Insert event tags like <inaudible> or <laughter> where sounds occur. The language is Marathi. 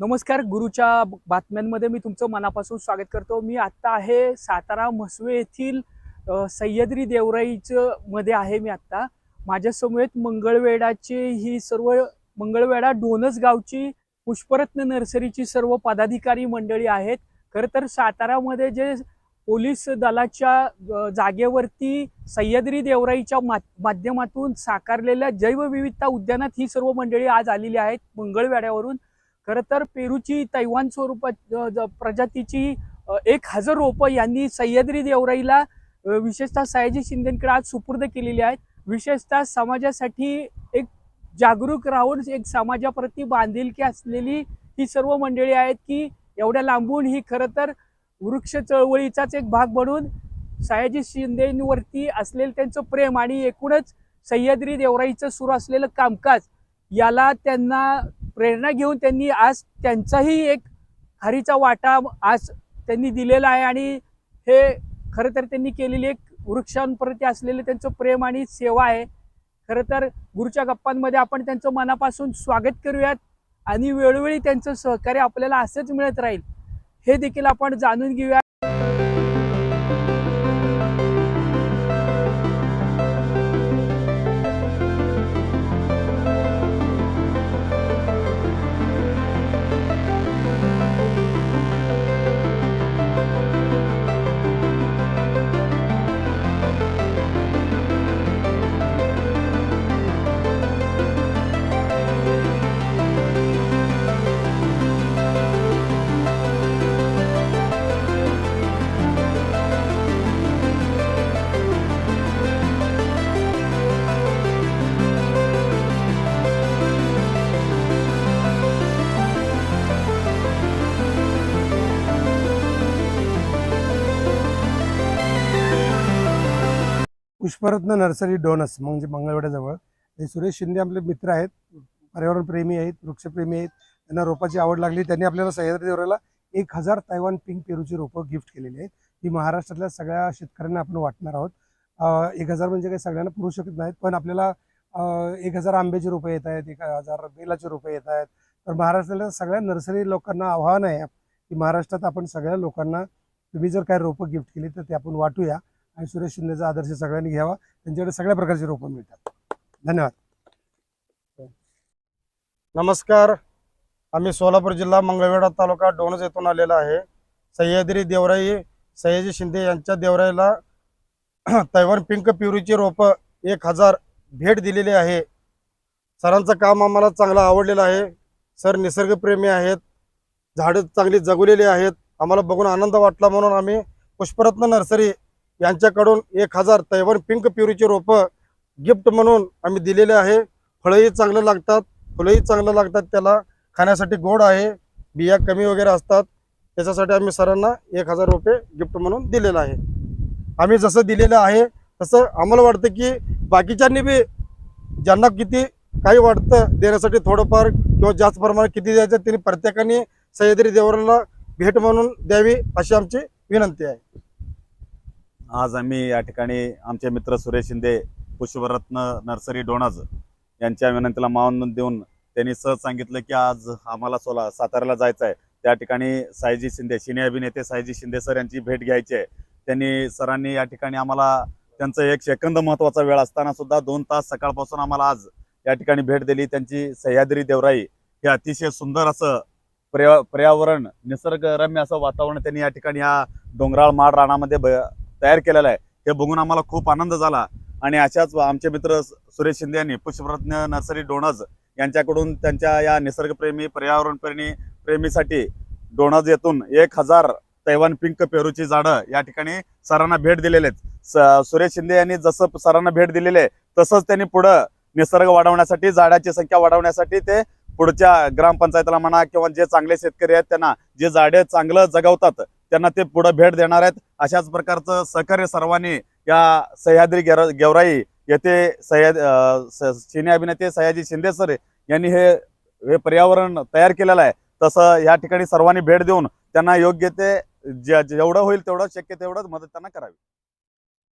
नमस्कार गुरुच्या बातम्यांमध्ये मी तुमचं मनापासून स्वागत करतो. मी आत्ता आहे सातारा म्हसवे येथील सह्याद्री देवराईचं मध्ये आहे मी आत्ता. माझ्यासमवेत मंगळवेडाची ही सर्व मंगळवेढा डोनस गावची पुष्परत्न नर्सरीची सर्व पदाधिकारी मंडळी आहेत. खरं तर सातारामध्ये जे पोलीस दलाच्या जागेवरती सह्याद्री देवराईच्या मा माध्यमातून साकारलेल्या जैवविविधता उद्यानात ही सर्व मंडळी आज आलेली आहेत मंगळवेड्यावरून खरं तर पेरूची तैवान स्वरूपात ज- प्रजातीची एक हजार रोपं यांनी सह्याद्री देवराईला विशेषतः सयाजी शिंदेकडे आज सुपूर्द केलेली आहेत. विशेषतः समाजासाठी एक जागरूक राहून एक समाजाप्रती बांधिलकी असलेली ही सर्व मंडळी आहेत की एवढ्या लांबून ही खरं तर वृक्ष चळवळीचाच एक भाग बनून सयाजी शिंदेवरती असलेलं त्यांचं प्रेम आणि एकूणच सह्याद्री देवराईचं सुरू असलेलं कामकाज याला त्यांना प्रेरणा घेऊन त्यांनी आज त्यांचाही एक हरीचा वाटा आज त्यांनी दिलेला आहे आणि हे खरं तर त्यांनी केलेली एक वृक्षांप्रती असलेलं त्यांचं प्रेम आणि सेवा आहे. खरं तर गुरुच्या गप्पांमध्ये आपण त्यांचं मनापासून स्वागत करूयात आणि वेळोवेळी त्यांचं सहकार्य आपल्याला असंच मिळत राहील हे देखील आपण जाणून घेऊया पुष्परत्न नर्सरी डोनस म्हणजे मंगळवेढ्याजवळ हे सुरेश शिंदे आपले मित्र आहेत पर्यावरणप्रेमी आहेत वृक्षप्रेमी आहेत. त्यांना रोपाची आवड लागली. त्यांनी आपल्याला सह्याद्री देवराला एक हजार तैवान पिंक पेरूची रोपं गिफ्ट केलेली आहेत. ही महाराष्ट्रातल्या सगळ्या शेतकऱ्यांना आपण वाटणार आहोत. एक हजार म्हणजे काही सगळ्यांना पुरू शकत नाहीत पण आपल्याला एक हजार आंब्याची रोपं येत आहेत एक हजार बेलाची रोपं येत आहेत. तर महाराष्ट्रातल्या सगळ्या नर्सरी लोकांना आव्हान आहे की महाराष्ट्रात आपण सगळ्या लोकांना तुम्ही जर काही रोपं गिफ्ट केली तर ते आपण वाटूया. आणि सुरेश शिंदेचा आदर्श सगळ्यांनी घ्यावा. त्यांच्याकडे सगळ्या प्रकारची रोपं मिळतात. धन्यवाद. नमस्कार. आम्ही सोलापूर जिल्हा मंगळवेढा तालुका डोणज येथून आलेला आहे. सह्याद्री देवराई सयाजी शिंदे यांच्या देवराईला <clears throat> तैवान पिंक प्युरीची रोपं एक हजार भेट दिलेली आहे. सरांचं काम आम्हाला चांगलं आवडलेलं आहे. सर निसर्गप्रेमी आहेत. झाडं चांगली जगवलेली आहेत. आम्हाला बघून आनंद वाटला म्हणून आम्ही पुष्परत्न नर्सरी यांच्याकडून एक हजार तैवान पिंक प्युरीची रोपं गिफ्ट म्हणून आम्ही दिलेले आहे. फळंही चांगलं लागतात फुलंही चांगलं लागतात त्याला. खाण्यासाठी गोड आहे बिया कमी वगैरे असतात. त्याच्यासाठी आम्ही सरांना एक हजार रुपये गिफ्ट म्हणून दिलेलं आहे. आम्ही जसं दिलेलं आहे तसं आम्हाला वाटतं की बाकीच्यांनी बी ज्यांना किती काही वाटतं देण्यासाठी थोडंफार किंवा जास्त प्रमाणात किती द्यायचं त्यांनी प्रत्येकाने सह्याद्री देवराला भेट म्हणून द्यावी अशी आमची विनंती आहे. आज आम्ही या ठिकाणी आमचे मित्र सुरेश शिंदे पुष्परत्न नर्सरी डोणाज यांच्या विनंतीला मान देऊन त्यांनी सहज सांगितलं की आज आम्हाला सोला साताऱ्याला जायचं आहे त्या ठिकाणी सायजी शिंदे सिने अभिनेते सायजी शिंदे सर यांची भेट घ्यायची आहे. त्यांनी सरांनी या ठिकाणी आम्हाला त्यांचं एक सेकंद महत्त्वाचा वेळ असताना सुद्धा दोन तास सकाळपासून आम्हाला आज या ठिकाणी भेट दिली. त्यांची सह्याद्री देवराई हे अतिशय सुंदर असं पर्या पर्यावरण निसर्गरम्य असं वातावरण त्यांनी या ठिकाणी या डोंगराळ माड रानामध्ये ब- तयार केलेला आहे. हे बघून आम्हाला खूप आनंद झाला. आणि अशाच आमचे मित्र सुरेश शिंदे यांनी पुष्परत्न नर्सरी डोणज यांच्याकडून त्यांच्या या निसर्गप्रेमी पर्यावरणप्रेमी प्रेमीसाठी डोणज येथून एक हजार तैवान पिंक पेरूची झाडं या ठिकाणी सरांना भेट दिलेले आहेत. सुरेश शिंदे यांनी जसं सरांना भेट दिलेली आहे तसंच त्यांनी पुढं निसर्ग वाढवण्यासाठी झाडाची संख्या वाढवण्यासाठी ते पुढच्या ग्रामपंचायतीला म्हणा किंवा जे चांगले शेतकरी आहेत त्यांना जे झाडे चांगलं जगवतात त्यांना ते पुढे भेट देणार आहेत. अशाच प्रकारचं सहकार्य सर्वांनी या सह्याद्री गेर गेवराई येथे सह्या अं, सिने अभिनेते सयाजी शिंदे सर यांनी हे हे पर्यावरण तयार केलेलं आहे. तसं या ठिकाणी सर्वांनी भेट देऊन त्यांना योग्य ते जेवढं होईल तेवढं शक्य तेवढं मदत त्यांना करावी.